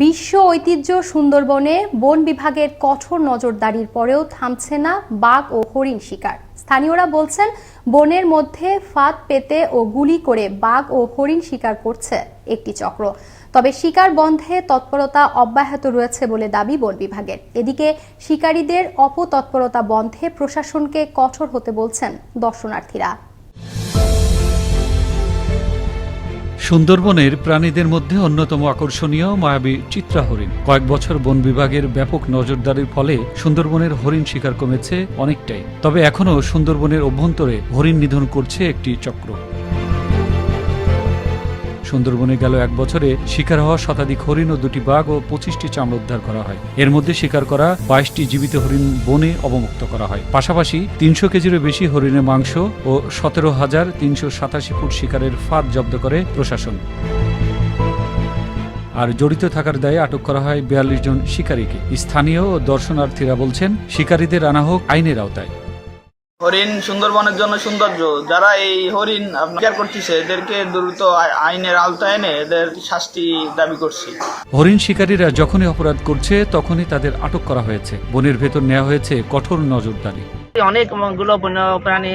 বিশ্ব ঐতিহ্য সুন্দরবনে বন বিভাগের কঠোর নজরদারির পরেও থামছে না বাঘ ও হরিণ শিকার। স্থানীয়রা বলছেন, বনের মধ্যে ফাঁদ পেতে ও গুলি করে বাঘ ও হরিণ শিকার করছে একটি চক্র। তবে শিকার বন্ধে তৎপরতা অব্যাহত রয়েছে বলে দাবি বন বিভাগের। এদিকে শিকারীদের অপতৎপরতা বন্ধে প্রশাসনকে কঠোর হতে বলছেন দর্শনার্থীরা। সুন্দরবনের প্রাণীদের মধ্যে অন্যতম আকর্ষণীয় মায়াবী চিত্রা হরিণ। কয়েক বছর বন বিভাগের ব্যাপক নজরদারির ফলে সুন্দরবনের হরিণ শিকার কমেছে অনেকটাই। তবে এখনও সুন্দরবনের অভ্যন্তরে হরিণ নিধন করছে একটি চক্র। সুন্দরবনে গেল এক বছরে শিকার হওয়া শতাধিক হরিণ ও দুটি বাঘ ও পঁচিশটি চামড়া উদ্ধার করা হয়। এর মধ্যে শিকার করা বাইশটি জীবিত হরিণ বনে অবমুক্ত করা হয়। পাশাপাশি তিনশো কেজিরও বেশি হরিণের মাংস ও সতেরো হাজার তিনশো সাতাশি ফুট শিকারের ফাঁদ জব্দ করে প্রশাসন। আর জড়িত থাকার দায়ে আটক করা হয় বিয়াল্লিশ জন শিকারীকে। স্থানীয় ও দর্শনার্থীরা বলছেন, শিকারীদের আনা হোক আইনের আওতায়। হরিণ সুন্দরবনের জন্য সৌন্দর্য। যারা এই হরিণ আপনার করতেছে এদেরকে দ্রুত আই- আইনের আওতায় এনে এদের শাস্তি দাবি করছি। হরিণ শিকারীরা যখনই অপরাধ করছে তখনই তাদের আটক করা হয়েছে। বনের ভেতর নেওয়া হয়েছে কঠোর নজরদারি। অনেকগুলো বন্য প্রাণী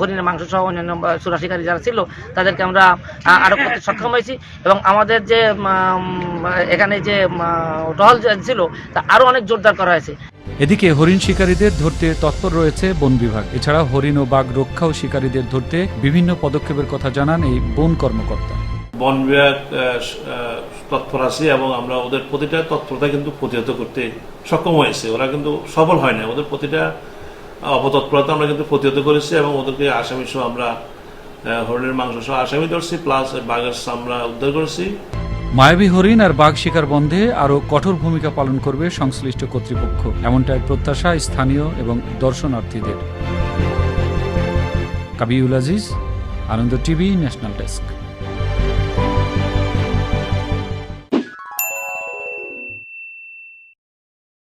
হরিণের মাংস সহ অন্যান্য চোরা শিকারী যারা ছিল তাদেরকে আমরা আটক করতে সক্ষম হয়েছি। এবং আমাদের যে এখানে যে টহল ছিল তা আরও অনেক জোরদার করা হয়েছে। এদিকে হরিণ শিকারীদের ধরতে তৎপর রয়েছে বন বিভাগ। এছাড়া হরিণ ও বাঘ রক্ষা ও শিকারীদের ধরতে বিভিন্ন পদক্ষেপের কথা জানান এই বন কর্মকর্তা। বন বিভাগ তৎপর আছে এবং আমরা ওদের প্রতিটা তৎপরতা কিন্তু প্রতিহত করতে সক্ষম হয়েছে। ওরা কিন্তু সফল হয় না ওদের প্রতিটা অপতৎপরতা আমরা কিন্তু প্রতিহত করেছি এবং ওদেরকে আসামি সহ আমরা হরিণের মাংস সহ আসামি ধরছি, প্লাস বাঘের আমরা উদ্ধার করেছি। মায়াবী হরিণ আর বাঘ শিকার বন্ধে আরও কঠোর ভূমিকা পালন করবে সংশ্লিষ্ট কর্তৃপক্ষ। এমনটাই প্রত্যাশা স্থানীয় এবং দর্শনার্থীদের। Kabiul Aziz, Ananda TV, national desk.